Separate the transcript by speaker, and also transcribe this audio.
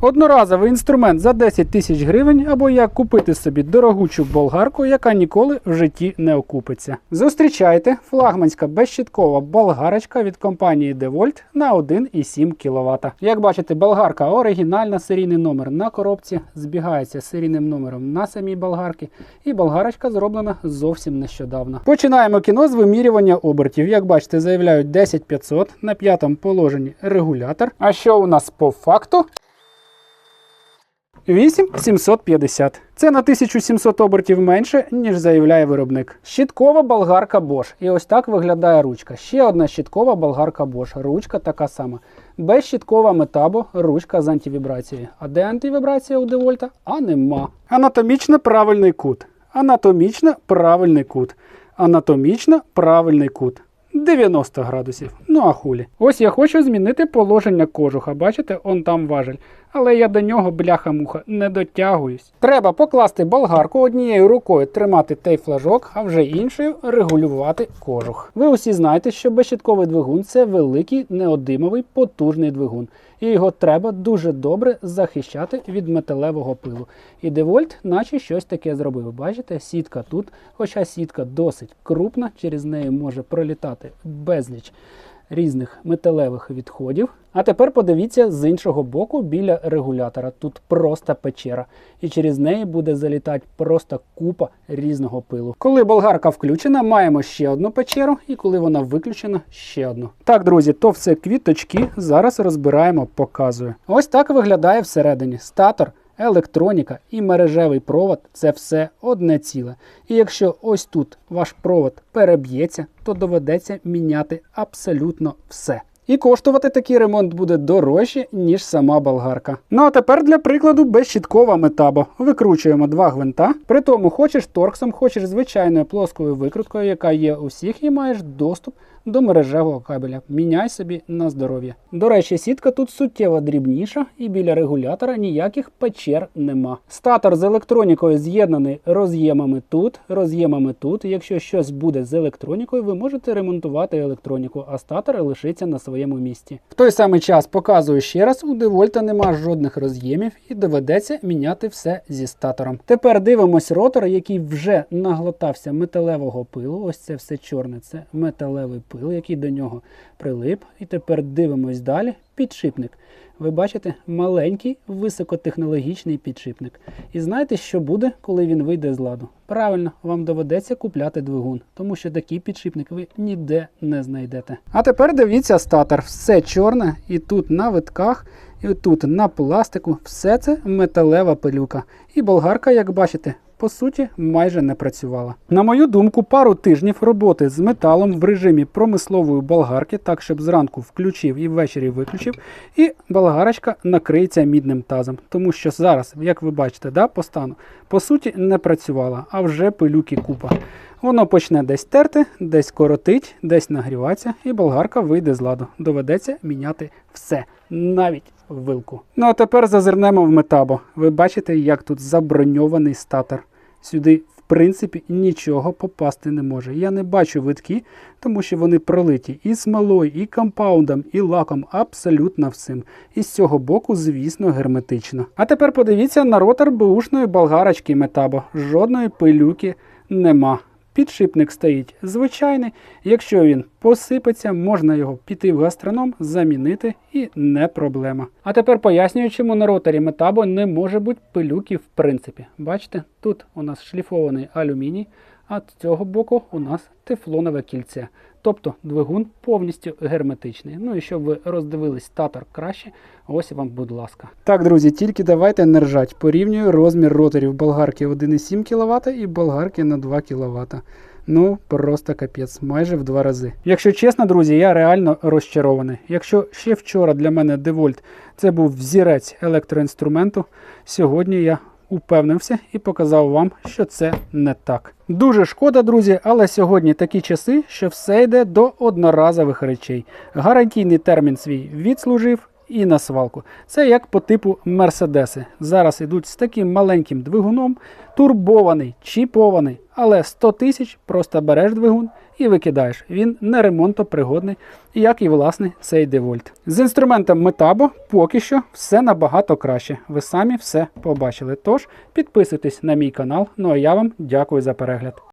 Speaker 1: Одноразовий інструмент за 10 тисяч гривень, або як купити собі дорогучу болгарку, яка ніколи в житті не окупиться. Зустрічайте флагманська безщиткова болгарочка від компанії DeWalt на 1,7 кВт. Як бачите, болгарка оригінальна, серійний номер на коробці, збігається з серійним номером на самій болгарці, і болгарочка зроблена зовсім нещодавно. Починаємо кіно з вимірювання обертів. Як бачите, заявляють 10500 на п'ятому положенні регулятор. А що у нас по факту? 8750. Це на 1700 обертів менше, ніж заявляє виробник. Щіткова болгарка Bosch. І ось так виглядає ручка. Ще одна щіткова болгарка Bosch. Ручка така сама. Безщіткова метабо, ручка з антивібрацією. А де антивібрація у Девольта? А нема. Анатомічно правильний кут. Анатомічно правильний кут. Анатомічно правильний кут. 90 градусів. Ну а хулі. Ось я хочу змінити положення кожуха. Бачите, он там важель. Але я до нього бляха-муха не дотягуюсь. Треба покласти болгарку однією рукою тримати той флажок, а вже іншою регулювати кожух. Ви усі знаєте, що безщитковий двигун це великий неодимовий потужний двигун. І його треба дуже добре захищати від металевого пилу. І Девольт, наче щось таке зробив. Бачите, сітка тут, хоча сітка досить крупна, через неї може пролітати безліч різних металевих відходів. А тепер подивіться з іншого боку біля регулятора. Тут просто печера, і через неї буде залітати просто купа різного пилу. Коли болгарка включена, маємо ще одну печеру, і коли вона виключена, ще одну. Так, друзі, то все квіточки. Зараз розбираємо, показую. Ось так виглядає всередині статор. Електроніка і мережевий провод це все одне ціле. І якщо ось тут ваш провод переб'ється, то доведеться міняти абсолютно все. І коштувати такий ремонт буде дорожче, ніж сама болгарка. Ну а тепер для прикладу безщіткова метабо. Викручуємо два гвинта. При тому хочеш торксом, хочеш звичайною плоскою викруткою, яка є у всіх, і маєш доступ до мережевого кабеля. Міняй собі на здоров'я. До речі, сітка тут суттєво дрібніша, і біля регулятора ніяких печер нема. Статор з електронікою з'єднаний роз'ємами тут, роз'ємами тут. Якщо щось буде з електронікою, ви можете ремонтувати електроніку, а статор лишиться на своєму місці. В той самий час показую ще раз: у Девольта нема жодних роз'ємів і доведеться міняти все зі статором. Тепер дивимось ротор, який вже наглотався металевого пилу. Ось це все чорне, це металевий пил, який до нього прилип. І тепер дивимось далі. Підшипник. Ви бачите маленький високотехнологічний підшипник. І знаєте, що буде, коли він вийде з ладу? Правильно, вам доведеться купляти двигун, тому що такий підшипник ви ніде не знайдете. А тепер дивіться статор. Все чорне, і тут на витках, і тут на пластику, все це металева пилюка. І болгарка, як бачите, по суті, майже не працювала. На мою думку, пару тижнів роботи з металом в режимі промислової болгарки, так щоб зранку включив і ввечері виключив, і болгарочка накриється мідним тазом. Тому що зараз, як ви бачите, да, по стану, по суті, не працювала, а вже пилюки купа. Воно почне десь терти, десь коротить, десь нагріватися, і болгарка вийде з ладу. Доведеться міняти все, навіть вилку. Ну а тепер зазирнемо в метабо. Ви бачите, як тут заброньований статор. Сюди, в принципі, нічого попасти не може. Я не бачу витки, тому що вони пролиті і смолою, і компаундом, і лаком, абсолютно всім. І з цього боку, звісно, герметично. А тепер подивіться на ротор бушної болгарочки метабо. Жодної пилюки нема. Підшипник стоїть звичайний. Якщо він посипеться, можна його піти в гастроном, замінити і не проблема. А тепер пояснюю, чому на роторі метабо не може бути пилюки в принципі. Бачите, тут у нас шліфований алюміній, а з цього боку у нас тефлонове кільце. Тобто двигун повністю герметичний. Ну і щоб ви роздивились статор краще, ось вам, будь ласка. Так, друзі, тільки давайте не ржать. Порівнюю розмір роторів болгарки 1,7 кВт і болгарки на 2 кВт. Ну, просто капець, майже в два рази. Якщо чесно, друзі, я реально розчарований. Якщо ще вчора для мене Девольт це був взірець електроінструменту, сьогодні я упевнився і показав вам, що це не так. Дуже шкода, друзі, але сьогодні такі часи, що все йде до одноразових речей. Гарантійний термін свій відслужив. І на свалку. Це як по типу Мерседеси. Зараз йдуть з таким маленьким двигуном, турбований, чіпований, але 100 тисяч просто береш двигун і викидаєш. Він не ремонтопригодний, як і власне цей девольт. З інструментом Metabo поки що все набагато краще. Ви самі все побачили. Тож підписуйтесь на мій канал. Ну а я вам дякую за перегляд.